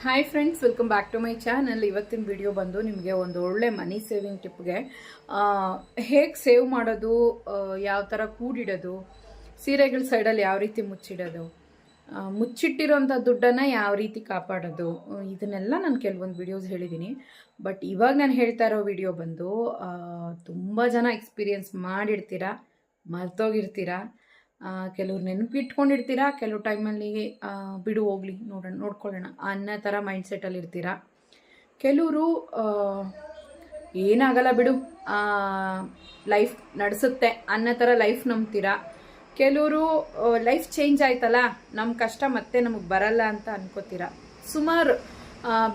Hi friends welcome back to my channel ಇವತ್ತಿನ video ಬಂದು ನಿಮಗೆ ಒಂದು ಒಳ್ಳೆ ಮನಿ ಸೇವಿಂಗ್ ಟಿಪ್ಗೆ ಹೇಗೆ ಸೇವ್ ಮಾಡೋದು ಯಾವ ಥರ ಕೂಡಿಡೋದು, ಸೀರೆಗಳ ಸೈಡಲ್ಲಿ ಯಾವ ರೀತಿ ಮುಚ್ಚಿಡೋದು ಮುಚ್ಚಿಟ್ಟಿರೋಂಥ ದುಡ್ಡನ್ನು ಯಾವ ರೀತಿ ಕಾಪಾಡೋದು ಇದನ್ನೆಲ್ಲ ನಾನು ಕೆಲವೊಂದು ವಿಡಿಯೋಸ್ ಹೇಳಿದ್ದೀನಿ ಬಟ್ ಇವಾಗ ನಾನು ಹೇಳ್ತಾ ಇರೋ ವಿಡಿಯೋ ಬಂದು ತುಂಬ ಜನ ಎಕ್ಸ್ಪೀರಿಯನ್ಸ್ ಮಾಡಿರ್ತೀರ ಮರ್ತೋಗಿರ್ತೀರಾ ಕೆಲವ್ರು ನೆನಪಿಟ್ಕೊಂಡಿರ್ತೀರಾ? ಕೆಲವು ಟೈಮಲ್ಲಿ ಬಿಡು ಹೋಗ್ಲಿ ನೋಡೋಣ ನೋಡ್ಕೊಳ್ಳೋಣ. ಅನ್ನೋ ಥರ ಮೈಂಡ್ಸೆಟ್ಟಲ್ಲಿ ಇರ್ತೀರಾ? ಕೆಲವರು ಏನಾಗಲ್ಲ ಬಿಡು ಲೈಫ್ ನಡೆಸುತ್ತೆ, ಅನ್ನೋ ಥರ ಲೈಫ್ ನಂಬ್ತೀರಾ? ಕೆಲವರು ಲೈಫ್ ಚೇಂಜ್ ಆಯ್ತಲ್ಲ ನಮ್ಮ ಕಷ್ಟ ಮತ್ತೆ ನಮಗೆ ಬರಲ್ಲ ಅಂತ ಅನ್ಕೋತೀರಾ? ಸುಮಾರು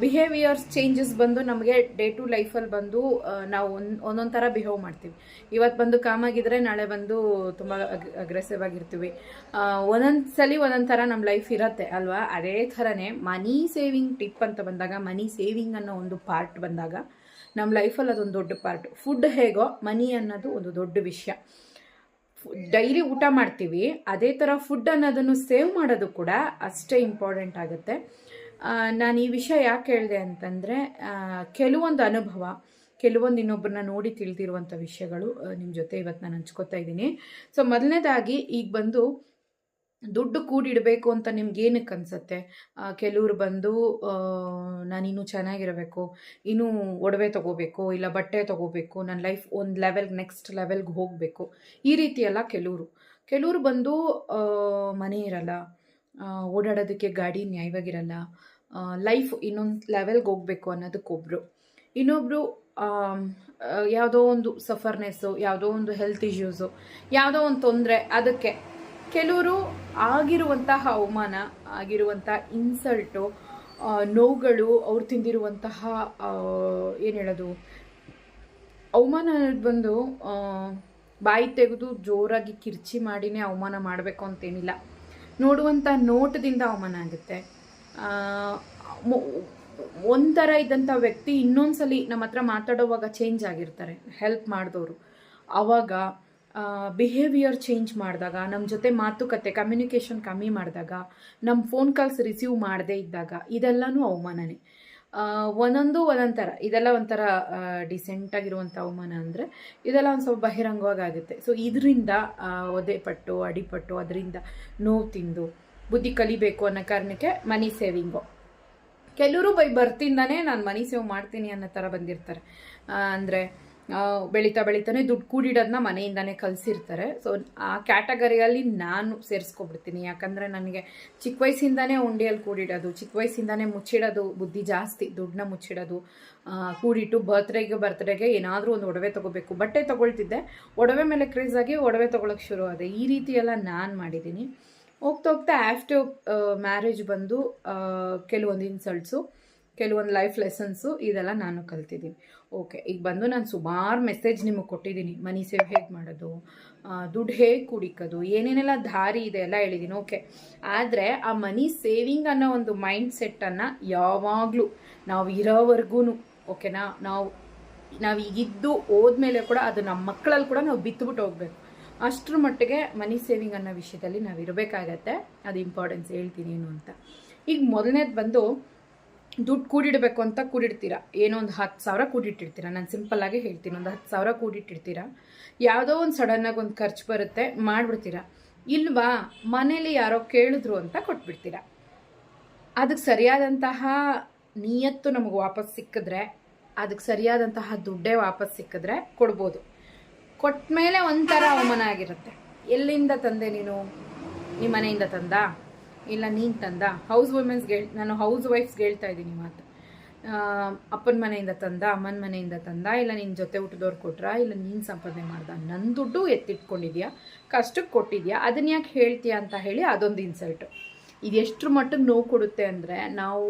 ಬಿಹೇವಿಯರ್ಸ್ ಚೇಂಜಸ್ ಬಂದು ನಮಗೆ ಡೇ ಟು ಲೈಫಲ್ಲಿ ಬಂದು ನಾವು ಒಂದು, ಒಂದೊಂದು ಥರ ಬಿಹೇವ್ ಮಾಡ್ತೀವಿ. ಇವತ್ತು ಬಂದು ಕಾಮಾಗಿದ್ರೆ ನಾಳೆ ಬಂದು ತುಂಬ ಅಗ್ರೆಸಿವ್ ಆಗಿರ್ತೀವಿ. ಒಂದೊಂದು ಸಲ ಒಂದೊಂದು ಥರ ನಮ್ಮ ಲೈಫ್ ಇರತ್ತೆ ಅಲ್ವಾ? ಅದೇ ಥರನೇ ಮನಿ ಸೇವಿಂಗ್ ಟಿಪ್ ಅಂತ ಬಂದಾಗ ಮನಿ ಸೇವಿಂಗ್ ಅನ್ನೋ ಒಂದು ಪಾರ್ಟ್ ಬಂದಾಗ ನಮ್ಮ ಲೈಫಲ್ಲಿ ಅದೊಂದು ದೊಡ್ಡ ಪಾರ್ಟ್ ಫುಡ್ ಹೇಗೋ ಮನಿ ಅನ್ನೋದು ಒಂದು ದೊಡ್ಡ ವಿಷಯ. ಡೈಲಿ ಊಟ ಮಾಡ್ತೀವಿ, ಅದೇ ಥರ ಫುಡ್ ಅನ್ನೋದನ್ನು ಸೇವ್ ಮಾಡೋದು ಕೂಡ ಅಷ್ಟೇ ಇಂಪಾರ್ಟೆಂಟ್ ಆಗುತ್ತೆ. ನಾನು ಈ ವಿಷಯ ಯಾಕೆ ಹೇಳಿದೆ ಅಂತಂದರೆ ಕೆಲವೊಂದು ಅನುಭವ, ಕೆಲವೊಂದು ಇನ್ನೊಬ್ಬರನ್ನ ನೋಡಿ ತಿಳಿದಿರುವಂಥ ವಿಷಯಗಳು ನಿಮ್ಮ ಜೊತೆ ಇವತ್ತು ನಾನು ಹಂಚ್ಕೋತಾ ಇದ್ದೀನಿ. ಸೊ ಮೊದಲನೇದಾಗಿ ಈಗ ಬಂದು ದುಡ್ಡು ಕೂಡಿಡಬೇಕು ಅಂತ ನಿಮ್ಗೆ ಏನಕ್ಕೆ ಅನಿಸುತ್ತೆ? ಕೆಲವರು ಬಂದು ನಾನು ಇನ್ನೂ ಚೆನ್ನಾಗಿರಬೇಕು, ಇನ್ನೂ ಒಡವೆ ತಗೋಬೇಕು, ಇಲ್ಲ ಬಟ್ಟೆ ತಗೋಬೇಕು ನನ್ನ ಲೈಫ್ ಒಂದು ಲೆವೆಲ್, ನೆಕ್ಸ್ಟ್ ಲೆವೆಲ್ಗೆ ಹೋಗಬೇಕು, ಈ ರೀತಿ ಎಲ್ಲ ಕೆಲವರು. ಕೆಲವರು ಬಂದು ಮನೆ ಇರಲ್ಲ ಓಡಾಡೋದಕ್ಕೆ ಗಾಡಿ ನ್ಯಾಯವಾಗಿರಲ್ಲ ಲೈಫ್ ಇನ್ನೊಂದು ಲೆವೆಲ್ಗೆ ಹೋಗಬೇಕು ಅನ್ನೋದಕ್ಕೊಬ್ಬರು ಇನ್ನೊಬ್ಬರು ಯಾವುದೋ ಒಂದು ಸಫರ್ನೆಸ್ಸು ಯಾವುದೋ ಒಂದು ಹೆಲ್ತ್ ಇಶ್ಯೂಸು ಯಾವುದೋ ಒಂದು ತೊಂದರೆ, ಅದಕ್ಕೆ ಕೆಲವರು ಆಗಿರುವಂತಹ ಅವಮಾನ ಆಗಿರುವಂಥ ಇನ್ಸಲ್ಟು ನೋವುಗಳು, ಅವ್ರು ತಿಂದಿರುವಂತಹ ಏನು ಹೇಳೋದು, ಅವಮಾನ ಬಂದು ಬಾಯಿ ತೆಗೆದು ಜೋರಾಗಿ ಕಿರ್ಚಿ ಮಾಡಿನೇ ಅವಮಾನ ಮಾಡಬೇಕು ಅಂತೇನಿಲ್ಲ. ನೋಡುವಂಥ ನೋಟದಿಂದ ಅವಮಾನ ಆಗುತ್ತೆ. ಒಂಥರ ಇದ್ದಂಥ ವ್ಯಕ್ತಿ ಇನ್ನೊಂದ್ಸಲಿ ನಮ್ಮ ಹತ್ರ ಮಾತಾಡೋವಾಗ ಚೇಂಜ್ ಆಗಿರ್ತಾರೆ ಹೆಲ್ಪ್ ಮಾಡಿದವರು. ಆವಾಗ ಬಿಹೇವಿಯರ್ ಚೇಂಜ್ ಮಾಡಿದಾಗ ನಮ್ಮ ಜೊತೆ ಮಾತುಕತೆ ಕಮ್ಯುನಿಕೇಷನ್ ಕಮ್ಮಿ ಮಾಡಿದಾಗ ನಮ್ಮ ಫೋನ್ ಕಾಲ್ಸ್ ರಿಸೀವ್ ಮಾಡದೇ ಇದ್ದಾಗ, ಇದೆಲ್ಲನೂ ಅವಮಾನನೇ. ಒಂದೊಂದು ಒಂದೊಂದು ಥರ ಇದೆಲ್ಲ ಒಂಥರ ಡಿಸೆಂಟಾಗಿರುವಂಥ ಅವಮಾನ ಅಂದರೆ, ಇದೆಲ್ಲ ಒಂದು ಸ್ವಲ್ಪ ಬಹಿರಂಗವಾಗಿ ಆಗುತ್ತೆ. ಸೊ ಇದರಿಂದ ಒದೆಪಟ್ಟು, ಅಡಿಪಟ್ಟು, ಅದರಿಂದ ನೋವು ತಿಂದು ಬುದ್ಧಿ ಕಲಿಬೇಕು ಅನ್ನೋ ಕಾರಣಕ್ಕೆ ಮನಿ ಸೇವಿಂಗು ಕೆಲವರು ಬೈ ಬರ್ತಿಂದಾನೇ ನಾನು ಮನಿ ಸೇವ್ ಮಾಡ್ತೀನಿ ಅನ್ನೋ ಥರ ಬಂದಿರ್ತಾರೆ. ಅಂದರೆ ಬೆಳೀತಾ ಬೆಳೀತಾನೆ ದುಡ್ಡು ಕೂಡಿಡೋದನ್ನ ಮನೆಯಿಂದಾನೇ ಕಲಿಸಿರ್ತಾರೆ. ಸೊ ಆ ಕ್ಯಾಟಗರಿಯಲ್ಲಿ ನಾನು ಸೇರಿಸ್ಕೊಬಿಡ್ತೀನಿ. ಯಾಕಂದರೆ ನನಗೆ ಚಿಕ್ಕ ವಯಸ್ಸಿಂದಾನೇ ಉಂಡಿಯಲ್ಲಿ ಕೂಡಿಡೋದು, ಚಿಕ್ಕ ವಯಸ್ಸಿಂದಾನೇ ಮುಚ್ಚಿಡೋದು, ಬುದ್ಧಿ ಜಾಸ್ತಿ, ದುಡ್ಡನ್ನ ಮುಚ್ಚಿಡೋದು ಕೂಡಿಟ್ಟು ಬರ್ತ್ಡೇಗೆ ಬರ್ತ್ಡೇಗೆ ಏನಾದರೂ ಒಂದು ಒಡವೆ ತೊಗೋಬೇಕು. ಬಟ್ಟೆ ತೊಗೊಳ್ತಿದ್ದೆ, ಒಡವೆ ಮೇಲೆ ಕ್ರೇಜಾಗಿ ಒಡವೆ ತೊಗೊಳಕ್ಕೆ ಶುರು ಆದೆ ಈ ರೀತಿ ಎಲ್ಲ ನಾನು ಮಾಡಿದ್ದೀನಿ ಹೋಗ್ತಾ ಹೋಗ್ತಾ ಆಫ್ಟರ್ ಮ್ಯಾರೇಜ್ ಬಂದು ಕೆಲವೊಂದು ಇನ್ಸಲ್ಟ್ಸು ಕೆಲವೊಂದು ಲೈಫ್ ಲೆಸನ್ಸು ಇದೆಲ್ಲ ನಾನು ಕಲ್ತಿದ್ದೀನಿ. ಓಕೆ ಈಗ ಬಂದು ನಾನು ಸುಮಾರು ಮೆಸೇಜ್ ನಿಮಗೆ ಕೊಟ್ಟಿದ್ದೀನಿ. ಮನಿ ಸೇವ್ ಹೇಗೆ ಮಾಡೋದು ದುಡ್ಡು ಹೇಗೆ ಕುಡಿಕೋದು, ಏನೇನೆಲ್ಲ ದಾರಿ ಇದೆ ಎಲ್ಲ ಹೇಳಿದ್ದೀನಿ. ಓಕೆ ಆದರೆ ಆ ಮನಿ ಸೇವಿಂಗ್ ಅನ್ನೋ ಒಂದು ಮೈಂಡ್ ಸೆಟ್ಟನ್ನು ಯಾವಾಗಲೂ ನಾವು ಇರೋವರೆಗೂ ಓಕೆನಾ ನಾವು ನಾವು ಈಗಿದ್ದು ಹೋದ್ಮೇಲೆ ಕೂಡ ಅದು ನಮ್ಮ ಮಕ್ಕಳಲ್ಲಿ ಕೂಡ ನಾವು ಬಿತ್ತುಬಿಟ್ಟು ಹೋಗ್ಬೇಕು. ಅಷ್ಟರ ಮಟ್ಟಿಗೆ ಮನಿ ಸೇವಿಂಗ್ ಅನ್ನೋ ವಿಷಯದಲ್ಲಿ ನಾವು ಇರಬೇಕಾಗತ್ತೆ. ಅದು ಇಂಪಾರ್ಟೆನ್ಸ್ ಹೇಳ್ತೀನಿ ಏನು ಅಂತ. ಈಗ ಮೊದಲನೇದು ಬಂದು ದುಡ್ಡು ಕೂಡಿಡಬೇಕು ಅಂತ ಕೂಡಿಡ್ತೀರಾ? ಏನೋ ಒಂದು ಹತ್ತು ಸಾವಿರ ಕೂಡಿಟ್ಟಿರ್ತೀರ ನಾನು ಸಿಂಪಲ್ಲಾಗಿ ಹೇಳ್ತೀನಿ. ಒಂದು ಹತ್ತು ಸಾವಿರ ಕೂಡಿಟ್ಟಿರ್ತೀರ ಯಾವುದೋ ಒಂದು ಸಡನ್ನಾಗಿ ಒಂದು ಖರ್ಚು ಬರುತ್ತೆ, ಮಾಡಿಬಿಡ್ತೀರಾ? ಇಲ್ವಾ? ಮನೇಲಿ ಯಾರೋ ಕೇಳಿದ್ರು ಅಂತ ಕೊಟ್ಬಿಡ್ತೀರ? ಅದಕ್ಕೆ ಸರಿಯಾದಂತಹ ನಿಯತ್ತು ನಮಗೆ ವಾಪಸ್ ಸಿಕ್ಕಿದ್ರೆ ಅದಕ್ಕೆ ಸರಿಯಾದಂತಹ ದುಡ್ಡೇ ವಾಪಸ್ ಸಿಕ್ಕಿದ್ರೆ ಕೊಡ್ಬೋದು. ಕೊಟ್ಟ ಮೇಲೆ ಒಂಥರ ಅವಮಾನ ಆಗಿರುತ್ತೆ. ಎಲ್ಲಿಂದ ತಂದೆ ನೀನು? ನಿಮ್ಮ ಮನೆಯಿಂದ ತಂದ? ಇಲ್ಲ ನೀನು ತಂದ? ಹೌಸ್ ವುಮೆನ್ಸ್ಗೆ ನಾನು ಹೌಸ್ ವೈಫ್ಸ್ಗೆ ಹೇಳ್ತಾ ಇದ್ದೀನಿ ಮಾತು. ಅಪ್ಪನ ಮನೆಯಿಂದ ತಂದ, ಅಮ್ಮನ ಮನೆಯಿಂದ ತಂದ? ಇಲ್ಲ ನಿನ್ನ ಜೊತೆ ಊಟದವ್ರು ಕೊಟ್ರ? ಇಲ್ಲ ನೀನು ಸಂಪಾದನೆ ಮಾಡ್ದ? ನನ್ನ ದುಡ್ಡು ಎತ್ತಿಟ್ಕೊಂಡಿದ್ಯಾ? ಕಷ್ಟಕ್ಕೆ ಕೊಟ್ಟಿದ್ಯಾ? ಅದನ್ನ ಯಾಕೆ ಹೇಳ್ತೀಯಾ ಅಂತ ಹೇಳಿ ಅದೊಂದು ಇನ್ಸಲ್ಟು ಇದು ಎಷ್ಟ್ರ ಮಟ್ಟಿಗೆ ನೋವು ಕೊಡುತ್ತೆ ಅಂದರೆ ನಾವು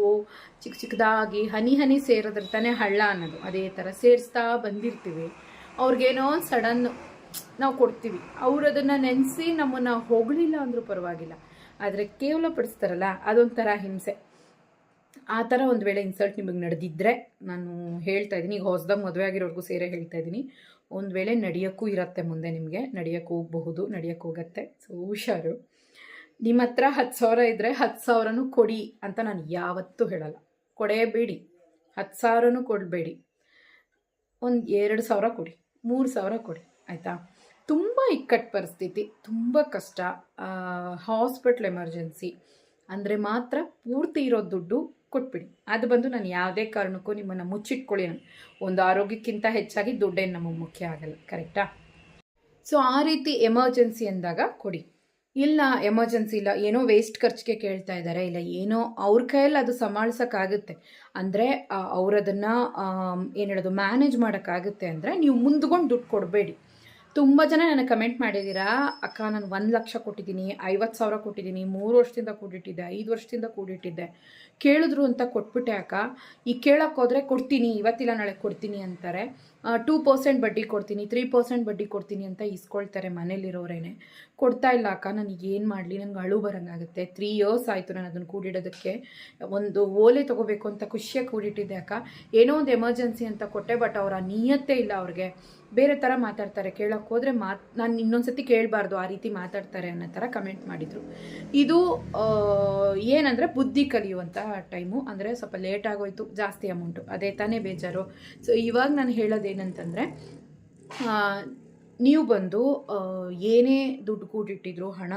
ಚಿಕ್ಕ ಚಿಕ್ಕದಾಗಿ ಹನಿ ಹನಿ ಸೇರಿದ್ರೆ ತಾನೇ ಹಳ್ಳ ಅನ್ನೋದು. ಅದೇ ಥರ ಸೇರಿಸ್ತಾ ಬಂದಿರ್ತೀವಿ. ಅವ್ರಿಗೇನೋ ಸಡನ್ ನಾವು ಕೊಡ್ತೀವಿ. ಅವ್ರು ಅದನ್ನು ನೆನೆಸಿ ನಮ್ಮನ್ನು ಹೊಗಳಿಲ್ಲ ಅಂದರೂ ಪರವಾಗಿಲ್ಲ. ಆದರೆ ಕೇವಲ ಪಡಿಸ್ತಾರಲ್ಲ, ಅದೊಂಥರ ಹಿಂಸೆ. ಆ ಥರ ಒಂದು ವೇಳೆ ಇನ್ಸಲ್ಟ್ ನಿಮಗೆ ನಡೆದಿದ್ದರೆ ನಾನು ಹೇಳ್ತಾ ಇದ್ದೀನಿ. ಈಗ ಹೊಸ್ದಾಗ ಮದುವೆ ಆಗಿರೋರ್ಗೂ ಸೇರೆ ಹೇಳ್ತಾ ಇದ್ದೀನಿ. ಒಂದು ವೇಳೆ ನಡೆಯೋಕ್ಕೂ ಇರತ್ತೆ ಮುಂದೆ ನಿಮಗೆ. ನಡೆಯೋಕ್ಕೆ ಹೋಗಬಹುದು ನಡೆಯೋಕ್ಕೆ ಹೋಗತ್ತೆ. ಸೊ ಹುಷಾರು. ನಿಮ್ಮ ಹತ್ರ ಹತ್ತು ಸಾವಿರ ಇದ್ದರೆ ಹತ್ತು ಸಾವಿರನೂ ಕೊಡಿ ಅಂತ ನಾನು ಯಾವತ್ತೂ ಹೇಳಲ್ಲ. ಕೊಡೇಬೇಡಿ ಹತ್ತು ಸಾವಿರನೂ ಕೊಡಬೇಡಿ. ಒಂದು ಎರಡು ಸಾವಿರ ಕೊಡಿ. ಮೂರು ಸಾವಿರ ಕೊಡಿ, ಆಯಿತಾ? ತುಂಬ ಇಕ್ಕಟ್ಟು ಪರಿಸ್ಥಿತಿ, ತುಂಬ ಕಷ್ಟ. ಹಾಸ್ಪಿಟ್ಲ್ ಎಮರ್ಜೆನ್ಸಿ ಅಂದರೆ ಮಾತ್ರ ಪೂರ್ತಿ ಇರೋ ದುಡ್ಡು ಕೊಟ್ಬಿಡಿ. ಅದು ಬಂದು ನಾನು ಯಾವುದೇ ಕಾರಣಕ್ಕೂ ನಿಮ್ಮನ್ನು ಮುಚ್ಚಿಟ್ಕೊಳ್ಳಿ ನಾನು. ಒಂದು ಆರೋಗ್ಯಕ್ಕಿಂತ ಹೆಚ್ಚಾಗಿ ದುಡ್ಡೇನು ನಮಗೆ ಮುಖ್ಯ ಆಗಲ್ಲ ಕರೆಕ್ಟಾ ಸೊ ಆ ರೀತಿ ಎಮರ್ಜೆನ್ಸಿ ಅಂದಾಗ ಕೊಡಿ. ಇಲ್ಲ ಎಮರ್ಜೆನ್ಸಿ ಇಲ್ಲ, ಏನೋ ವೇಸ್ಟ್ ಖರ್ಚಿಗೆ ಕೇಳ್ತಾ ಇದ್ದಾರೆ ಇಲ್ಲ, ಏನೋ ಅವ್ರ ಕೈಯಲ್ಲಿ ಅದು ಸಮಾಳಿಸೋಕ್ಕಾಗುತ್ತೆ. ಅಂದರೆ ಅವರದನ್ನು ಏನು ಹೇಳೋದು ಮ್ಯಾನೇಜ್ ಮಾಡೋಕ್ಕಾಗುತ್ತೆ ಅಂದರೆ ನೀವು ಮುಂದ್ಕೊಂಡು ದುಡ್ಡು ಕೊಡಬೇಡಿ. ತುಂಬ ಜನ ನನಗೆ ಕಮೆಂಟ್ ಮಾಡಿದ್ದೀರಾ, ಅಕ್ಕ, ನಾನು ಒಂದು ಲಕ್ಷ ಕೊಟ್ಟಿದ್ದೀನಿ, ಐವತ್ತು ಸಾವಿರ ಕೊಟ್ಟಿದ್ದೀನಿ, ಮೂರು ವರ್ಷದಿಂದ ಕೂಡಿಟ್ಟಿದ್ದೆ, ಐದು ವರ್ಷದಿಂದ ಕೂಡಿಟ್ಟಿದ್ದೆ. ಕೇಳಿದ್ರು ಅಂತ ಕೊಟ್ಬಿಟ್ಟೆ ಅಕ್ಕ. ಈ ಕೇಳೋಕ್ಕೋದ್ರೆ ಕೊಡ್ತೀನಿ, ಇವತ್ತಿಲ್ಲ ನಾಳೆ ಕೊಡ್ತೀನಿ ಅಂತಾರೆ. ಟೂ ಪರ್ಸೆಂಟ್ ಬಡ್ಡಿ ಕೊಡ್ತೀನಿ ತ್ರೀ ಪರ್ಸೆಂಟ್ ಬಡ್ಡಿ ಕೊಡ್ತೀನಿ ಅಂತ ಇಸ್ಕೊಳ್ತಾರೆ ಮನೇಲಿರೋರೇನೆ. ಕೊಡ್ತಾ ಇಲ್ಲ ಅಕ್ಕ, ನನಗೆ ಏನು ಮಾಡಲಿ? ನನಗೆ ಅಳು ಬರೋಂಗಾಗುತ್ತೆ. ತ್ರೀ ಇಯರ್ಸ್ ಆಯಿತು ನಾನು ಅದನ್ನು ಕೂಡಿಡೋದಕ್ಕೆ. ಒಂದು ಓಲೆ ತೊಗೋಬೇಕು ಅಂತ ಖುಷಿಯಾಗಿ ಕೂಡಿಟ್ಟಿದ್ದೆ ಅಕ್ಕ. ಏನೋ ಒಂದು ಎಮರ್ಜೆನ್ಸಿ ಅಂತ ಕೊಟ್ಟೆ ಬಟ್ ಅವರ ನಿಯತ್ತೇ ಇಲ್ಲ ಅವ್ರಿಗೆ. ಬೇರೆ ಥರ ಮಾತಾಡ್ತಾರೆ ಕೇಳೋಕ್ಕೆ ಹೋದರೆ ಮಾತು, ನಾನು ಇನ್ನೊಂದು ಸತಿ ಕೇಳಬಾರ್ದು ಆ ರೀತಿ ಮಾತಾಡ್ತಾರೆ ಅನ್ನೋ ಥರ ಕಮೆಂಟ್ ಮಾಡಿದರು. ಇದು ಏನಂದರೆ ಬುದ್ಧಿ ಕಲಿಯುವಂಥ ಟೈಮು ಅಂದರೆ ಸ್ವಲ್ಪ ಲೇಟ್ ಆಗೋಯ್ತು, ಜಾಸ್ತಿ ಅಮೌಂಟು ಅದೇ ತಾನೇ ಬೇಜಾರು. ಸೊ ಇವಾಗ ನಾನು ಹೇಳೋದೇನಂತಂದರೆ ನೀವು ಬಂದು ಏನೇ ದುಡ್ಡು ಕೂಡಿಟ್ಟಿದ್ರು ಹಣ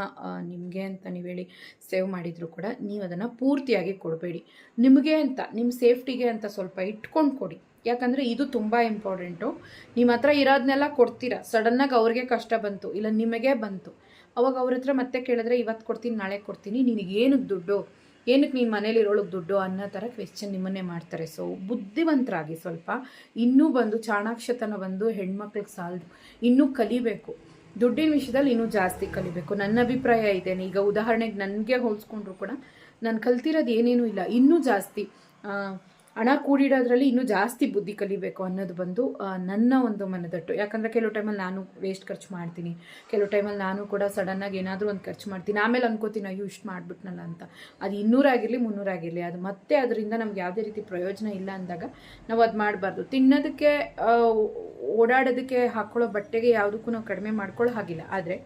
ನಿಮಗೆ ಅಂತ ನೀವು ಹೇಳಿ ಸೇವ್ ಮಾಡಿದ್ರು ಕೂಡ ನೀವು ಅದನ್ನು ಪೂರ್ತಿಯಾಗಿ ಕೊಡಬೇಡಿ. ನಿಮಗೆ ಅಂತ ನಿಮ್ಮ ಸೇಫ್ಟಿಗೆ ಅಂತ ಸ್ವಲ್ಪ ಇಟ್ಕೊಂಡು ಕೊಡಿ. ಯಾಕಂದರೆ ಇದು ತುಂಬ ಇಂಪಾರ್ಟೆಂಟು. ನಿಮ್ಮ ಹತ್ರ ಇರೋದನ್ನೆಲ್ಲ ಕೊಡ್ತೀರಾ. ಸಡನ್ನಾಗಿ ಅವ್ರಿಗೆ ಕಷ್ಟ ಬಂತು, ಇಲ್ಲ ನಿಮಗೆ ಬಂತು. ಅವಾಗ ಅವ್ರ ಹತ್ರ ಮತ್ತೆ ಕೇಳಿದ್ರೆ ಇವತ್ತು ಕೊಡ್ತೀನಿ, ನಾಳೆ ಕೊಡ್ತೀನಿ, ನಿನಗೇನು ದುಡ್ಡು? ಏನಕ್ಕೆ ನೀನು ಮನೇಲಿ ಇರೋಳಕ್ಕೆ ದುಡ್ಡು ಅನ್ನೋ ಥರ ಕ್ವೆಶ್ಚನ್ ನಿಮ್ಮನ್ನೇ ಮಾಡ್ತಾರೆ. ಸೊ ಬುದ್ಧಿವಂತರಾಗಿ ಸ್ವಲ್ಪ ಇನ್ನೂ ಬಂದು, ಚಾಣಾಕ್ಷತನ ಬಂದು ಹೆಣ್ಮಕ್ಳಿಗೆ ಸಾಲದು, ಇನ್ನೂ ಕಲಿಬೇಕು. ದುಡ್ಡಿನ ವಿಷಯದಲ್ಲಿ ಇನ್ನೂ ಜಾಸ್ತಿ ಕಲಿಬೇಕು. ನನ್ನ ಅಭಿಪ್ರಾಯ ಇದೇನೆ ಈಗ ಉದಾಹರಣೆಗೆ ನನಗೆ ಹೋಲಿಸ್ಕೊಂಡ್ರು ಕೂಡ, ನಾನು ಕಲ್ತಿರೋದು ಏನೇನೂ ಇಲ್ಲ. ಇನ್ನೂ ಜಾಸ್ತಿ ಹಣ ಕೂಡಿಡೋದ್ರಲ್ಲಿ ಇನ್ನೂ ಜಾಸ್ತಿ ಬುದ್ಧಿ ಕಲಿಬೇಕು ಅನ್ನೋದು ಬಂದು ನನ್ನ ಒಂದು ಮನದಟ್ಟು. ಯಾಕಂದರೆ ಕೆಲವು ಟೈಮಲ್ಲಿ ನಾನು ವೇಸ್ಟ್ ಖರ್ಚು ಮಾಡ್ತೀನಿ. ಕೆಲವು ಟೈಮಲ್ಲಿ ನಾನು ಕೂಡ ಸಡನ್ನಾಗಿ ಏನಾದರೂ ಒಂದು ಖರ್ಚು ಮಾಡ್ತೀನಿ. ಆಮೇಲೆ ಅನ್ಕೋತೀನಿ, ಅಯ್ಯೋ, ಇಷ್ಟು ಮಾಡಿಬಿಟ್ನಲ್ಲ ಅಂತ. ಅದು ಇನ್ನೂರಾಗಿರಲಿ ಮುನ್ನೂರಾಗಿರಲಿ ಅದು ಮತ್ತೆ ಅದರಿಂದ ನಮ್ಗೆ ಯಾವುದೇ ರೀತಿ ಪ್ರಯೋಜನ ಇಲ್ಲ ಅಂದಾಗ ನಾವು ಅದು ಮಾಡಬಾರ್ದು. ತಿನ್ನೋದಕ್ಕೆ ಓಡಾಡೋದಕ್ಕೆ ಹಾಕ್ಕೊಳ್ಳೋ ಬಟ್ಟೆಗೆ ಯಾವುದಕ್ಕೂ ನಾವು ಕಡಿಮೆ ಮಾಡ್ಕೊಳ್ಳೋ ಹಾಗಿಲ್ಲ. ಆದರೆ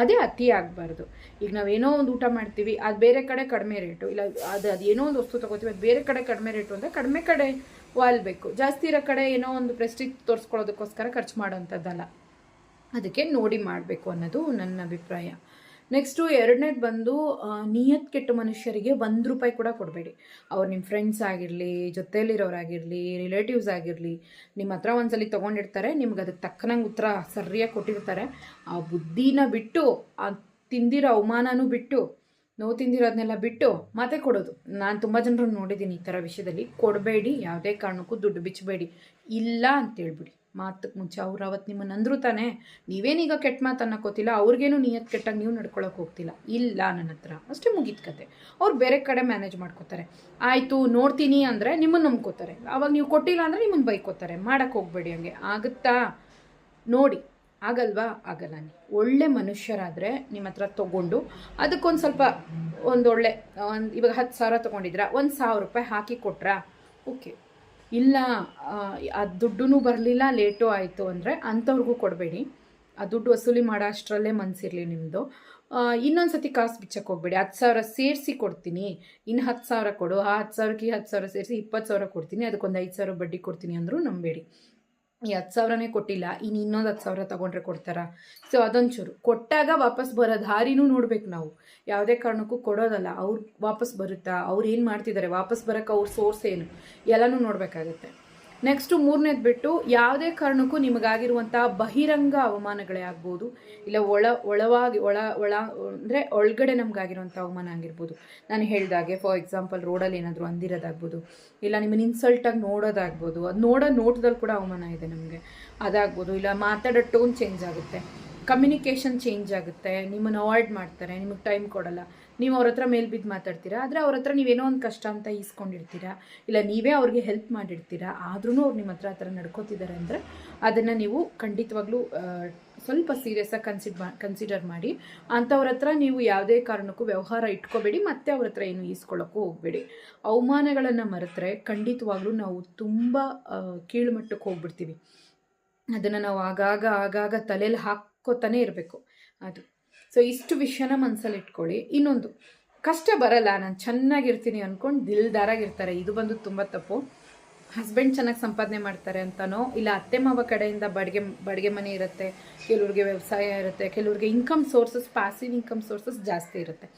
ಅದೇ ಅತಿ ಆಗಬಾರ್ದು. ಈಗ ನಾವು ಏನೋ ಒಂದು ಊಟ ಮಾಡ್ತೀವಿ, ಅದು ಬೇರೆ ಕಡೆ ಕಡಿಮೆ ರೇಟು. ಇಲ್ಲ, ಅದು ಅದು ಏನೋ ಒಂದು ವಸ್ತು ತೊಗೋತೀವಿ, ಅದು ಬೇರೆ ಕಡೆ ಕಡಿಮೆ ರೇಟು ಅಂದರೆ ಕಡಿಮೆ ಕಡೆ ವಾಲ್ಬೇಕು ಜಾಸ್ತಿ ಇರೋ ಕಡೆ ಏನೋ ಒಂದು ಪ್ರೆಸ್ಟೀಜ್ ತೋರಿಸ್ಕೊಳ್ಳೋದಕ್ಕೋಸ್ಕರ ಖರ್ಚು ಮಾಡೋವಂಥದ್ದಲ್ಲ ಅದಕ್ಕೆ ನೋಡಿ ಮಾಡಬೇಕು ಅನ್ನೋದು ನನ್ನ ಅಭಿಪ್ರಾಯ. ನೆಕ್ಸ್ಟು ಎರಡನೇದು ಬಂದು ನಿಯತ್ ಕೆಟ್ಟ ಮನುಷ್ಯರಿಗೆ ಒಂದು ರೂಪಾಯಿ ಕೂಡ ಕೊಡಬೇಡಿ. ಅವ್ರು ನಿಮ್ಮ ಫ್ರೆಂಡ್ಸ್ ಆಗಿರಲಿ ಜೊತೆಯಲ್ಲಿರೋರಾಗಿರಲಿ ರಿಲೇಟಿವ್ಸ್ ಆಗಿರಲಿ ನಿಮ್ಮ ಹತ್ರ ಒಂದ್ಸಲಿ ತೊಗೊಂಡಿರ್ತಾರೆ, ನಿಮ್ಗೆ ಅದಕ್ಕೆ ತಕ್ಕನಂಗೆ ಉತ್ತರ ಸರಿಯಾಗಿ ಕೊಟ್ಟಿರ್ತಾರೆ. ಆ ಬುದ್ಧಿನ ಬಿಟ್ಟು, ಆ ತಿಂದಿರೋ ಅವಮಾನನೂ ಬಿಟ್ಟು ನೋವು ತಿಂದಿರೋದನ್ನೆಲ್ಲ ಬಿಟ್ಟು ಮತ್ತೆ ಕೊಡೋದು. ನಾನು ತುಂಬ ಜನರನ್ನು ನೋಡಿದ್ದೀನಿ ಈ ಥರ ವಿಷಯದಲ್ಲಿ. ಕೊಡಬೇಡಿ, ಯಾವುದೇ ಕಾರಣಕ್ಕೂ ದುಡ್ಡು ಬಿಚ್ಚಬೇಡಿ. ಇಲ್ಲ ಅಂತೇಳ್ಬಿಡಿ ಮಾತಕ್ಕೆ ಮುಂಚೆ ಅವ್ರು ಅವತ್ತು ನಿಮ್ಮನ್ನು ಅಂದರೂ ತಾನೇ ನೀವೇನೀಗ ಕೆಟ್ಟ ಮಾತು ಅನ್ನಕ್ಕೋತಿಲ್ಲ ಅವ್ರಿಗೇನು ನಿಯತ್ ಕೆಟ್ಟಾಗ ನೀವು ನಡ್ಕೊಳಕ್ಕೆ ಹೋಗ್ತಿಲ್ಲ. ಇಲ್ಲ ನನ್ನ ಹತ್ರ. ಅಷ್ಟೇ ಮುಗಿದ ಕತೆ. ಅವ್ರು ಬೇರೆ ಕಡೆ ಮ್ಯಾನೇಜ್ ಮಾಡ್ಕೋತಾರೆ. ಆಯಿತು, ನೋಡ್ತೀನಿ ಅಂದರೆ ನಿಮ್ಮನ್ನು ನಂಬ್ಕೋತಾರೆ. ಅವಾಗ ನೀವು ಕೊಟ್ಟಿಲ್ಲ ಅಂದರೆ ನಿಮ್ಮನ್ನು ಬೈಕೋತಾರೆ. ಮಾಡೋಕ್ಕೆ ಹೋಗಬೇಡಿ ಹಂಗೆ. ಆಗುತ್ತಾ? ನೋಡಿ. ಆಗಲ್ವಾ? ಆಗಲ್ಲ ನೀವು ಒಳ್ಳೆ ಮನುಷ್ಯರಾದರೆ ನಿಮ್ಮ ಹತ್ರ ತೊಗೊಂಡು ಅದಕ್ಕೊಂದು ಸ್ವಲ್ಪ ಒಂದೊಳ್ಳೆ, ಒಂದು ಇವಾಗ ಹತ್ತು ಸಾವಿರ ತೊಗೊಂಡಿದ್ರಾ, ಒಂದು ಸಾವಿರ ರೂಪಾಯಿ ಹಾಕಿ ಕೊಟ್ರಾ? ಓಕೆ. ಇಲ್ಲ, ಆ ದುಡ್ಡು ಬರಲಿಲ್ಲ, ಲೇಟು ಆಯಿತು ಅಂದರೆ ಅಂಥವ್ರಿಗೂ ಕೊಡಬೇಡಿ. ಆ ದುಡ್ಡು ವಸೂಲಿ ಮಾಡೋ ಅಷ್ಟರಲ್ಲೇ ಮನಸ್ಸಿರಲಿ ನಿಮ್ಮದು ಇನ್ನೊಂದು ಸತಿ ಕಾಸು ಬಿಚ್ಚಕ್ಕೆ ಹೋಗ್ಬೇಡಿ. ಹತ್ತು ಸಾವಿರ ಸೇರಿಸಿ ಕೊಡ್ತೀನಿ. ಇನ್ನು ಹತ್ತು ಸಾವಿರ ಕೊಡು. ಆ ಹತ್ತು ಸಾವಿರಕ್ಕೆ ಹತ್ತು ಸಾವಿರ ಸೇರಿಸಿ ಇಪ್ಪತ್ತು ಸಾವಿರ ಕೊಡ್ತೀನಿ. ಅದಕ್ಕೊಂದು ಐದು ಸಾವಿರ ಬಡ್ಡಿ ಕೊಡ್ತೀನಿ ಅಂದರೂ ನಂಬೇಡಿ. ಈ ಹತ್ತು ಸಾವಿರನೇ ಕೊಟ್ಟಿಲ್ಲ ಇನ್ನು ಇನ್ನೊಂದು ಹತ್ತು ಸಾವಿರ ತೊಗೊಂಡ್ರೆ ಕೊಡ್ತಾರಾ. ಸೊ ಅದೊಂಚೂರು. ಕೊಟ್ಟಾಗ ವಾಪಸ್ ಬರೋ ದಾರಿನೂ ನೋಡ್ಬೇಕು ನಾವು. ಯಾವುದೇ ಕಾರಣಕ್ಕೂ ಕೊಡೋದಲ್ಲ, ಅವ್ರು ವಾಪಸ್ ಬರುತ್ತಾ? ಅವ್ರು ಏನು ಮಾಡ್ತಿದ್ದಾರೆ ವಾಪಸ್ ಬರೋಕ್ಕೆ ಅವ್ರ ಸೋರ್ಸ್ ಏನು? ಎಲ್ಲನೂ ನೋಡಬೇಕಾಗತ್ತೆ. ನೆಕ್ಸ್ಟು ಮೂರನೇದು ಬಿಟ್ಟು ಯಾವುದೇ ಕಾರಣಕ್ಕೂ ನಿಮಗಾಗಿರುವಂಥ ಬಹಿರಂಗ ಅವಮಾನಗಳೇ ಆಗ್ಬೋದು. ಇಲ್ಲ ಒಳ, ಒಳವಾಗಿ, ಒಳ ಒಳ, ಅಂದರೆ ಒಳಗಡೆ ನಮಗಾಗಿರುವಂಥ ಅವಮಾನ ಆಗಿರ್ಬೋದು. ನಾನು ಹೇಳಿದಾಗೆ ಫಾರ್ ಎಕ್ಸಾಂಪಲ್ ರೋಡಲ್ಲಿ ಏನಾದರೂ ಅಂದಿರೋದಾಗ್ಬೋದು, ಇಲ್ಲ ನಿಮ್ಮನ್ನು ಇನ್ಸಲ್ಟಾಗಿ ನೋಡೋದಾಗ್ಬೋದು, ಅದು ನೋಡೋ ನೋಟದಲ್ಲಿ ಕೂಡ ಅವಮಾನ ಇದೆ ನಮಗೆ. ಅದಾಗ್ಬೋದು, ಇಲ್ಲ ಮಾತಾಡೋ ಟೋನ್ ಚೇಂಜ್ ಆಗುತ್ತೆ. ಕಮ್ಯುನಿಕೇಷನ್ ಚೇಂಜ್ ಆಗುತ್ತೆ, ನಿಮ್ಮನ್ನು ಅವಾಯ್ಡ್ ಮಾಡ್ತಾರೆ, ನಿಮಗೆ ಟೈಮ್ ಕೊಡಲ್ಲ. ನೀವು ಅವ್ರ ಹತ್ರ ಮೇಲ್ಬಿದ್ದು ಮಾತಾಡ್ತೀರಾ? ಆದರೆ ಅವ್ರ ಹತ್ರ ನೀವೇನೋ ಒಂದು ಕಷ್ಟ ಅಂತ ಈಸ್ಕೊಂಡಿರ್ತೀರಾ? ಇಲ್ಲ, ನೀವೇ ಅವ್ರಿಗೆ ಹೆಲ್ಪ್ ಮಾಡಿರ್ತೀರಾ? ಆದ್ರೂ ಅವ್ರು ನಿಮ್ಮ ಹತ್ರ ಆ ಥರ ನಡ್ಕೋತಿದ್ದಾರೆ ಅಂದರೆ ಅದನ್ನು ನೀವು ಖಂಡಿತವಾಗ್ಲೂ ಸ್ವಲ್ಪ ಸೀರಿಯಸ್ಸಾಗಿ ಕನ್ಸಿಡ್ ಮಾ ಕನ್ಸಿಡರ್ ಮಾಡಿ. ಅಂಥವ್ರ ಹತ್ರ ನೀವು ಯಾವುದೇ ಕಾರಣಕ್ಕೂ ವ್ಯವಹಾರ ಇಟ್ಕೋಬೇಡಿ, ಮತ್ತೆ ಅವ್ರ ಹತ್ರ ಏನು ಈಸ್ಕೊಳ್ಳೋಕ್ಕೂ ಹೋಗಬೇಡಿ. ಅವಮಾನಗಳನ್ನು ಮರೆತರೆ ಖಂಡಿತವಾಗ್ಲೂ ನಾವು ತುಂಬ ಕೀಳುಮಟ್ಟಕ್ಕೆ ಹೋಗ್ಬಿಡ್ತೀವಿ. ಅದನ್ನು ನಾವು ಆಗಾಗ ಆಗಾಗ ತಲೆಯಲ್ಲಿ ಹಾಕ್ಕೋತಾನೆ ಇರಬೇಕು. ಅದು. ಸೊ ಇಷ್ಟು ವಿಷಯನ ಮನಸ್ಸಲ್ಲಿ ಇಟ್ಕೊಳ್ಳಿ. ಇನ್ನೊಂದು, ಕಷ್ಟ ಬರಲ್ಲ, ನಾನು ಚೆನ್ನಾಗಿರ್ತೀನಿ ಅಂದ್ಕೊಂಡು ದಿಲ್ದಾರಾಗಿರ್ತಾರೆ. ಇದು ಬಂದು ತುಂಬ ತಪ್ಪು. ಹಸ್ಬೆಂಡ್ ಚೆನ್ನಾಗಿ ಸಂಪಾದನೆ ಮಾಡ್ತಾರೆ ಅಂತನೋ, ಇಲ್ಲ ಅತ್ತೆ ಮಾವ ಕಡೆಯಿಂದ ಬಾಡಿಗೆ ಬಾಡಿಗೆ ಮನೆ ಇರುತ್ತೆ, ಕೆಲವ್ರಿಗೆ ವ್ಯವಸಾಯ ಇರುತ್ತೆ, ಕೆಲವ್ರಿಗೆ income sources passive income sources ಜಾಸ್ತಿ ಇರುತ್ತೆ.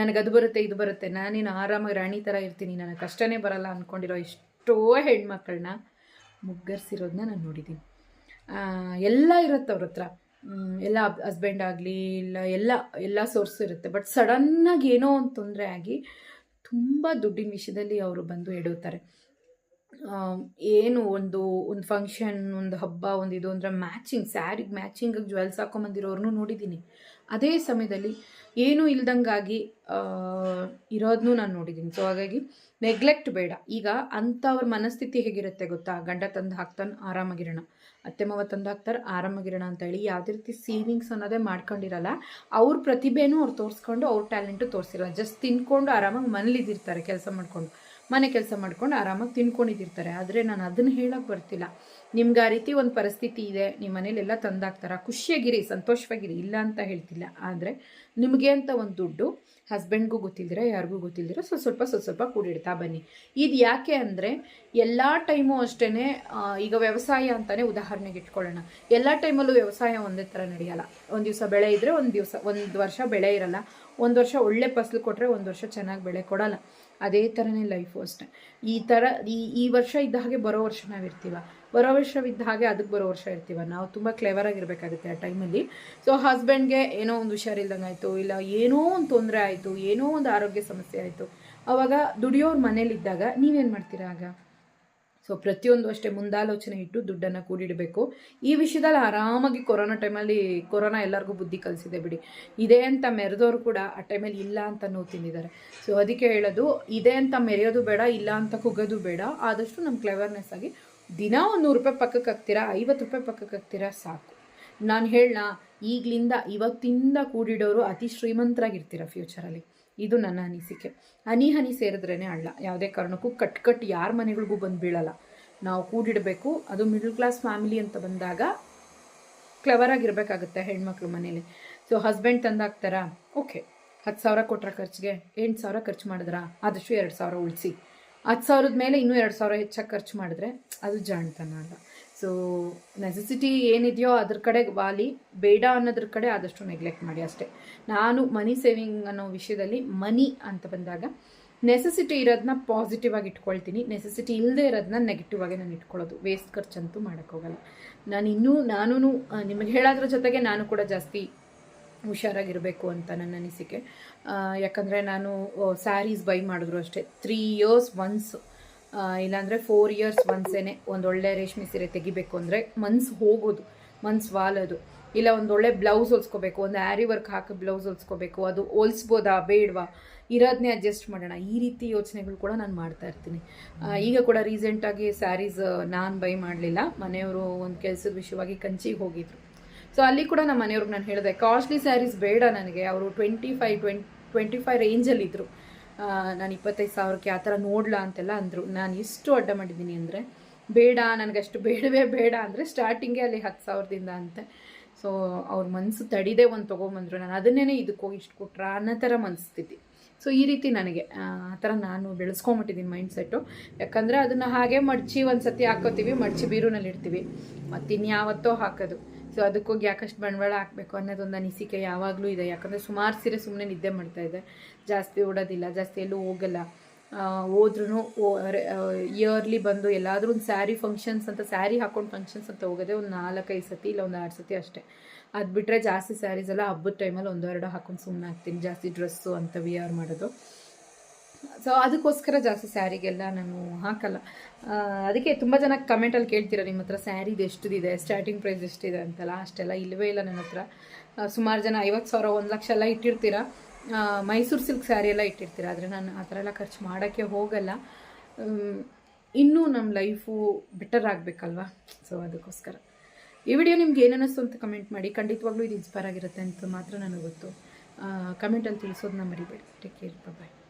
ನನಗೆ ಅದು ಬರುತ್ತೆ, ಇದು ಬರುತ್ತೆ. ನಾನೇನು ಆರಾಮಾಗಿ ರಾಣಿ ಥರ ಇರ್ತೀನಿ, ನನಗೆ ಕಷ್ಟನೇ ಬರಲ್ಲ ಅಂದ್ಕೊಂಡಿರೋ ಎಷ್ಟೋ ಹೆಣ್ಮಕ್ಳನ್ನ ಮುಗ್ಗರಿಸಿರೋದನ್ನ ನಾನು ನೋಡಿದ್ದೀನಿ ಎಲ್ಲ ಇರುತ್ತೆ ಅವ್ರ ಹತ್ರ. ಎಲ್ಲ ಹಸ್ಬೆಂಡ್ ಆಗಲಿ, ಇಲ್ಲ ಎಲ್ಲ ಎಲ್ಲ ಸೋರ್ಸ್ ಇರುತ್ತೆ. ಬಟ್ ಸಡನ್ನಾಗಿ ಏನೋ ಒಂದು ತೊಂದರೆ ಆಗಿ ತುಂಬ ದುಡ್ಡಿನ ವಿಷಯದಲ್ಲಿ ಅವರು ಬಂದು ಎಡುತ್ತಾರೆ ಏನು ಒಂದು ಒಂದು ಫಂಕ್ಷನ್ ಒಂದು ಹಬ್ಬ, ಒಂದು ಇದು ಅಂದರೆ ಮ್ಯಾಚಿಂಗ್ ಸ್ಯಾರಿಗೆ ಮ್ಯಾಚಿಂಗಾಗಿ ಜ್ಯುವೆಲ್ಸ್ ಹಾಕೊಂಬಂದಿರೋರ್ನು ನೋಡಿದ್ದೀನಿ. ಅದೇ ಸಮಯದಲ್ಲಿ ಏನೂ ಇಲ್ದಂಗಾಗಿ ಇರೋದನ್ನು ನಾನು ನೋಡಿದ್ದೀನಿ. ಸೊ ಹಾಗಾಗಿ ನೆಗ್ಲೆಕ್ಟ್ ಬೇಡ. ಈಗ ಅಂಥವ್ರ ಮನಸ್ಥಿತಿ ಹೇಗಿರುತ್ತೆ ಗೊತ್ತಾ? ಗಂಡ ತಂದು ಹಾಕ್ತಾನೆ, ಆರಾಮಾಗಿರೋಣ. ಅತ್ತೆ ತಂದಾಗ್ತಾರೆ ಆರಾಮಾಗಿರೋಣ ಅಂತ ಹೇಳಿ. ಯಾವುದೇ ರೀತಿ ಸೇವಿಂಗ್ಸ್ ಅನ್ನೋದೇ ಮಾಡ್ಕೊಂಡಿರಲ್ಲ, ಅವ್ರ ಪ್ರತಿಭೆನೂ ಅವ್ರು ತೋರಿಸ್ಕೊಂಡು ಅವ್ರ ಟ್ಯಾಲೆಂಟು ತೋರಿಸಿರಲ್ಲ. ಜಸ್ಟ್ ತಿನ್ಕೊಂಡು ಆರಾಮಾಗಿ ಮನೇಲಿದ್ದಿರ್ತಾರೆ ಕೆಲಸ ಮಾಡ್ಕೊಂಡು. ಮನೆ ಕೆಲಸ ಮಾಡ್ಕೊಂಡು ಆರಾಮಾಗಿ ತಿನ್ಕೊಂಡಿದ್ದಿರ್ತಾರೆ ಆದರೆ ನಾನು ಅದನ್ನು ಹೇಳೋಕೆ ಬರ್ತಿಲ್ಲ. ನಿಮ್ಗೆ ಆ ರೀತಿ ಒಂದು ಪರಿಸ್ಥಿತಿ ಇದೆ ನಿಮ್ಮ ಮನೇಲೆಲ್ಲ ತಂದಾಕ್ತಾರ, ಖುಷಿಯಾಗಿರಿ, ಸಂತೋಷವಾಗಿರಿ, ಇಲ್ಲ ಅಂತ ಹೇಳ್ತಿಲ್ಲ. ಆದರೆ ನಿಮಗೆ ಅಂತ ಒಂದು ದುಡ್ಡು ಹಸ್ಬೆಂಡ್ಗೂ ಗೊತ್ತಿದ್ದೀರ ಯಾರಿಗೂ ಗೊತ್ತಿಲ್ದಿರ ಸ್ವಲ್ಪ ಸ್ವಲ್ಪ ಸ್ವಲ್ಪ ಸ್ವಲ್ಪ ಕೂಡಿಡ್ತಾ ಬನ್ನಿ. ಇದು ಯಾಕೆ ಅಂದರೆ ಎಲ್ಲ ಟೈಮು ಅಷ್ಟೇ ಈಗ ವ್ಯವಸಾಯ ಅಂತಲೇ ಉದಾಹರಣೆಗೆ ಇಟ್ಕೊಳ್ಳೋಣ. ಎಲ್ಲ ಟೈಮಲ್ಲೂ ವ್ಯವಸಾಯ ಒಂದೇ ಥರ ನಡೆಯಲ್ಲ. ಒಂದು ದಿವಸ ಬೆಳೆ ಇದ್ದರೆ ಒಂದು ದಿವಸ, ಒಂದು ವರ್ಷ ಬೆಳೆ ಇರಲ್ಲ. ಒಂದು ವರ್ಷ ಒಳ್ಳೆ ಫಸಲು ಕೊಟ್ಟರೆ ಒಂದು ವರ್ಷ ಚೆನ್ನಾಗಿ ಬೆಳೆ ಕೊಡಲ್ಲ. ಅದೇ ಥರನೇ ಲೈಫು ಅಷ್ಟೆ. ಈ ಥರ ಈ ಈ ವರ್ಷ ಇದ್ದ ಹಾಗೆ ಬರೋ ವರ್ಷ ನಾವು ಇರ್ತೀವ. ಬರೋ ವರ್ಷವಿದ್ದ ಹಾಗೆ ಅದಕ್ಕೆ ಬರೋ ವರ್ಷ ಇರ್ತೀವ. ನಾವು ತುಂಬ ಕ್ಲೇವರ್ ಆಗಿರಬೇಕಾಗುತ್ತೆ ಆ ಟೈಮಲ್ಲಿ ಸೊ ಹಸ್ಬೆಂಡ್ಗೆ ಏನೋ ಒಂದು ಹುಷಾರಿಲ್ದಂಗೆ ಆಯಿತು ಇಲ್ಲ ಏನೋ ಒಂದು ತೊಂದರೆ ಆಯಿತು, ಏನೋ ಒಂದು ಆರೋಗ್ಯ ಸಮಸ್ಯೆ ಆಯಿತು. ಅವಾಗ ದುಡಿಯೋರು ಮನೇಲಿದ್ದಾಗ ನೀವೇನು ಮಾಡ್ತೀರಾ ಆಗ? ಸೊ ಪ್ರತಿಯೊಂದು ಅಷ್ಟೇ ಮುಂದಾಲೋಚನೆ ಇಟ್ಟು ದುಡ್ಡನ್ನು ಕೂಡಿಡಬೇಕು. ಈ ವಿಷಯದಲ್ಲಿ ಆರಾಮಾಗಿ ಕೊರೋನಾ ಟೈಮಲ್ಲಿ ಕೊರೋನಾ ಎಲ್ಲರಿಗೂ ಬುದ್ಧಿ ಕಲಿಸಿದೆ ಬಿಡಿ. ಇದೆ ಅಂತ ಮೆರೆದವರು ಕೂಡ ಆ ಟೈಮಲ್ಲಿ ಇಲ್ಲ ಅಂತ ನೋವು ತಿಂದಿದ್ದಾರೆ. ಸೊ ಅದಕ್ಕೆ ಹೇಳೋದು, ಇದೆ ಅಂತ ಮೆರೆಯೋದು ಬೇಡ, ಇಲ್ಲ ಅಂತ ಕುಗ್ಗೋದು ಬೇಡ. ಆದಷ್ಟು ನಮ್ಮ ಕ್ಲೆವರ್ನೆಸ್ ಆಗಿ ದಿನ ಒಂದು ನೂರು ರೂಪಾಯಿ ಪಕ್ಕಕ್ಕೆ ಹಾಕ್ತೀರಾ, ಐವತ್ತು ರೂಪಾಯಿ ಪಕ್ಕಕ್ಕೆ ಹಾಕ್ತೀರಾ ಸಾಕು. ನಾನು ಹೇಳ ಈಗಲಿಂದ ಇವತ್ತಿಂದ ಕೂಡಿಡೋರು ಅತಿ ಶ್ರೀಮಂತರಾಗಿರ್ತೀರ ಫ್ಯೂಚರಲ್ಲಿ ಇದು ನನ್ನ ಅನಿಸಿಕೆ. ಹನಿ ಹನಿ ಸೇರಿದ್ರೇ ಅಳ್ಳ ಯಾವುದೇ ಕಾರಣಕ್ಕೂ ಕಟ್ ಕಟ್ ಯಾರ ಮನೆಗಳಿಗೂ ಬಂದು ಬೀಳಲ್ಲ. ನಾವು ಕೂಡಿಡಬೇಕು. ಅದು ಮಿಡಲ್ ಕ್ಲಾಸ್ ಫ್ಯಾಮಿಲಿ ಅಂತ ಬಂದಾಗ ಕ್ಲವರ್ ಆಗಿರಬೇಕಾಗುತ್ತೆ ಹೆಣ್ಮಕ್ಳು ಮನೇಲಿ. ಸೊ ಹಸ್ಬೆಂಡ್ ತಂದಾಗ್ತಾರಾ ಓಕೆ ಹತ್ತು ಸಾವಿರ ಕೊಟ್ಟರೆ ಖರ್ಚಿಗೆ. ಎಂಟು ಸಾವಿರ ಖರ್ಚು ಮಾಡಿದ್ರಾ? ಆದಷ್ಟು ಎರಡು ಸಾವಿರ ಉಳಿಸಿ. ಹತ್ತು ಸಾವಿರದ ಮೇಲೆ ಇನ್ನೂ ಎರಡು ಸಾವಿರ ಹೆಚ್ಚಾಗಿ ಖರ್ಚು ಮಾಡಿದ್ರೆ ಅದು ಜಾಣ್ತನ ಅಲ್ಲ. ಸೊ ನೆಸೆಸಿಟಿ ಏನಿದೆಯೋ ಅದ್ರ ಕಡೆ ವಾಲಿ ಬೇಡ ಅನ್ನೋದ್ರ ಕಡೆ ಆದಷ್ಟು ನೆಗ್ಲೆಕ್ಟ್ ಮಾಡಿ ಅಷ್ಟೇ. ನಾನು ಮನಿ ಸೇವಿಂಗ್ ಅನ್ನೋ ವಿಷಯದಲ್ಲಿ ಮನಿ ಅಂತ ಬಂದಾಗ ನೆಸೆಸಿಟಿ ಇರೋದನ್ನ ಪಾಸಿಟಿವ್ ಆಗಿ ಇಟ್ಕೊಳ್ತೀನಿ. ನೆಸೆಸಿಟಿ ಇಲ್ಲದೆ ಇರೋದನ್ನ ನೆಗೆಟಿವ್ ಆಗಿ ನಾನು ಇಟ್ಕೊಳ್ಳೋದು. ವೇಸ್ಟ್ ಖರ್ಚಂತೂ ಮಾಡೋಕ್ಕೋಗಲ್ಲ ನಾನು ಇನ್ನೂ ನಾನು ನಿಮಗೆ ಹೇಳೋದ್ರ ಜೊತೆಗೆ ನಾನು ಕೂಡ ಜಾಸ್ತಿ ಹುಷಾರಾಗಿರಬೇಕು ಅಂತ ನನ್ನ ಅನಿಸಿಕೆ. ಯಾಕಂದರೆ ನಾನು ಸ್ಯಾರೀಸ್ ಬೈ ಮಾಡಿದ್ರು ಅಷ್ಟೇ. ತ್ರೀ ಇಯರ್ಸ್ ಒನ್ಸ್ ಇಲ್ಲಾಂದರೆ ಫೋರ್ ಇಯರ್ಸ್ ಒನ್ಸೇನೆ ಒಂದು ಒಳ್ಳೆ ರೇಷ್ಮೆ ಸೀರೆ ತೆಗಿಬೇಕು ಅಂದರೆ ಮನ್ಸು ಹೋಗೋದು, ಮನ್ಸು ವಾಲೋದು. ಇಲ್ಲ ಒಂದು ಒಳ್ಳೆ ಬ್ಲೌಸ್ ಹೊಲ್ಸ್ಕೋಬೇಕು, ಒಂದು ಆ್ಯರಿ ವರ್ಕ್ ಹಾಕಿ ಬ್ಲೌಸ್ ಹೊಲ್ಸ್ಕೋಬೇಕು, ಅದು ಹೋಲ್ಸ್ಬೋದಾ ಬೇಡವಾ? ಇರೋದನ್ನೇ ಅಡ್ಜಸ್ಟ್ ಮಾಡೋಣ. ಈ ರೀತಿ ಯೋಚನೆಗಳು ಕೂಡ ನಾನು ಮಾಡ್ತಾ ಇರ್ತೀನಿ. ಈಗ ಕೂಡ ರೀಸೆಂಟಾಗಿ ಸ್ಯಾರೀಸ್ ನಾನು ಬೈ ಮಾಡಲಿಲ್ಲ. ಮನೆಯವರು ಒಂದು ಕೆಲಸದ ವಿಷಯವಾಗಿ ಕಂಚಿಗೆ ಹೋಗಿದ್ರು. ಸೊ ಅಲ್ಲಿ ಕೂಡ ನಮ್ಮ ಮನೆಯವ್ರಿಗೆ ನಾನು ಹೇಳಿದೆ ಕಾಸ್ಟ್ಲಿ ಸ್ಯಾರೀಸ್ ಬೇಡ ನನಗೆ. ಅವರು twenty five twenty twenty five ರೇಂಜಲ್ಲಿದ್ದರು ನಾನು ಇಪ್ಪತ್ತೈದು ಸಾವಿರಕ್ಕೆ ಆ ಥರ ನೋಡ್ಲಾ ಅಂತೆಲ್ಲ ಅಂದರು. ನಾನು ಇಷ್ಟು ಅಡ್ಡ ಮಾಡಿದ್ದೀನಿ ಅಂದರೆ ಬೇಡ, ನನಗಷ್ಟು ಬೇಡವೇ ಬೇಡ ಅಂದರೆ ಸ್ಟಾರ್ಟಿಂಗೇ ಅಲ್ಲಿ ಹತ್ತು ಸಾವಿರದಿಂದ ಅಂತೆ. ಸೊ ಅವ್ರ ಮನಸ್ಸು ತಡಿದೇ ಒಂದು ತೊಗೊಂಬಂದರು. ನಾನು ಅದನ್ನೇ ಇದಕ್ಕೆ ಹೋಗಿ ಇಷ್ಟು ಕೊಟ್ರ ಅನ್ನೋ ಥರ ಮನಸ್ಥಿತಿ ಸೊ ಈ ರೀತಿ ನನಗೆ, ಆ ಥರ ನಾನು ಬೆಳೆಸ್ಕೊಂಬಿಟ್ಟಿದ್ದೀನಿ ಮೈಂಡ್ ಸೆಟ್ಟು ಯಾಕಂದರೆ ಅದನ್ನು ಹಾಗೆ ಮಡ್ಚಿ ಒಂದು ಸತಿ ಹಾಕೋತೀವಿ, ಮಡ್ಚಿ ಬೀರುನಲ್ಲಿ ಇಡ್ತೀವಿ. ಮತ್ತಿನ್ಯಾವತ್ತೋ ಹಾಕೋದು. ಸೊ ಅದಕ್ಕೋಗಿ ಯಾಕಷ್ಟು ಬಂಡವಾಳ ಹಾಕಬೇಕು ಅನ್ನೋದೊಂದು ಅನಿಸಿಕೆ ಯಾವಾಗಲೂ ಇದೆ. ಯಾಕಂದರೆ ಸುಮಾರು ಸೀರೆ ಸುಮ್ಮನೆ ನಿದ್ದೆ ಮಾಡ್ತಾ ಇದೆ. ಜಾಸ್ತಿ ಓಡೋದಿಲ್ಲ, ಜಾಸ್ತಿ ಎಲ್ಲೂ ಹೋಗಲ್ಲ. ಹೋದ್ರೂ ಇಯರ್ಲಿ ಬಂದು ಎಲ್ಲಾದರೂ ಒಂದು ಸ್ಯಾರಿ ಫಂಕ್ಷನ್ಸ್ ಅಂತ ಸ್ಯಾರಿ ಹಾಕೊಂಡು ಫಂಕ್ಷನ್ಸ್ ಅಂತ ಹೋಗೋದೇ ಒಂದು ನಾಲ್ಕೈದು ಸತಿ ಇಲ್ಲ ಒಂದು ಆರು ಸತಿ ಅಷ್ಟೇ. ಅದು ಬಿಟ್ಟರೆ ಜಾಸ್ತಿ ಸ್ಯಾರೀಸ್ ಎಲ್ಲ ಹಬ್ಬದ ಟೈಮಲ್ಲಿ ಒಂದೆರಡು ಹಾಕೊಂಡು ಸುಮ್ಮನೆ ಹಾಕ್ತೀನಿ. ಜಾಸ್ತಿ ಡ್ರೆಸ್ಸು ಅಂತ ವಿಯರ್ ಮಾಡೋದು. ಸೊ ಅದಕ್ಕೋಸ್ಕರ ಜಾಸ್ತಿ ಸ್ಯಾರಿಗೆಲ್ಲ ನಾನು ಹಾಕಲ್ಲ. ಅದಕ್ಕೆ ತುಂಬ ಜನ ಕಮೆಂಟಲ್ಲಿ ಕೇಳ್ತೀರ, ನಿಮ್ಮ ಹತ್ರ ಸ್ಯಾರಿದು ಎಷ್ಟಿದೆ? ಸ್ಟಾರ್ಟಿಂಗ್ ಪ್ರೈಸ್ ಎಷ್ಟಿದೆ? ಅಂತಲ್ಲ. ಅಷ್ಟೆಲ್ಲ ಇಲ್ಲವೇ ಇಲ್ಲ ನನ್ನ ಹತ್ರ. ಸುಮಾರು ಜನ ಐವತ್ತು ಸಾವಿರ, ಒಂದು ಲಕ್ಷ ಎಲ್ಲ ಇಟ್ಟಿರ್ತೀರ. ಮೈಸೂರು ಸಿಲ್ಕ್ ಸ್ಯಾರಿ ಎಲ್ಲ ಇಟ್ಟಿರ್ತೀರ. ಆದರೆ ನಾನು ಆ ಥರ ಎಲ್ಲ ಖರ್ಚು ಮಾಡೋಕ್ಕೆ ಹೋಗಲ್ಲ. ಇನ್ನೂ ನಮ್ಮ ಲೈಫು ಬೆಟರ್ ಆಗಬೇಕಲ್ವಾ? ಸೊ ಅದಕ್ಕೋಸ್ಕರ. ಈ ವಿಡಿಯೋ ನಿಮ್ಗೆ ಏನಿಸ್ತು ಅಂತ ಕಮೆಂಟ್ ಮಾಡಿ. ಖಂಡಿತವಾಗ್ಲೂ ಇದು ಇನ್ಸ್ಪೈರ್ ಆಗಿರುತ್ತೆ ಅಂತ ಮಾತ್ರ ನನಗೆ ಗೊತ್ತು. ಕಮೆಂಟಲ್ಲಿ ತಿಳಿಸೋದನ್ನ ಮರಿಬೇಡಿ. Take care bye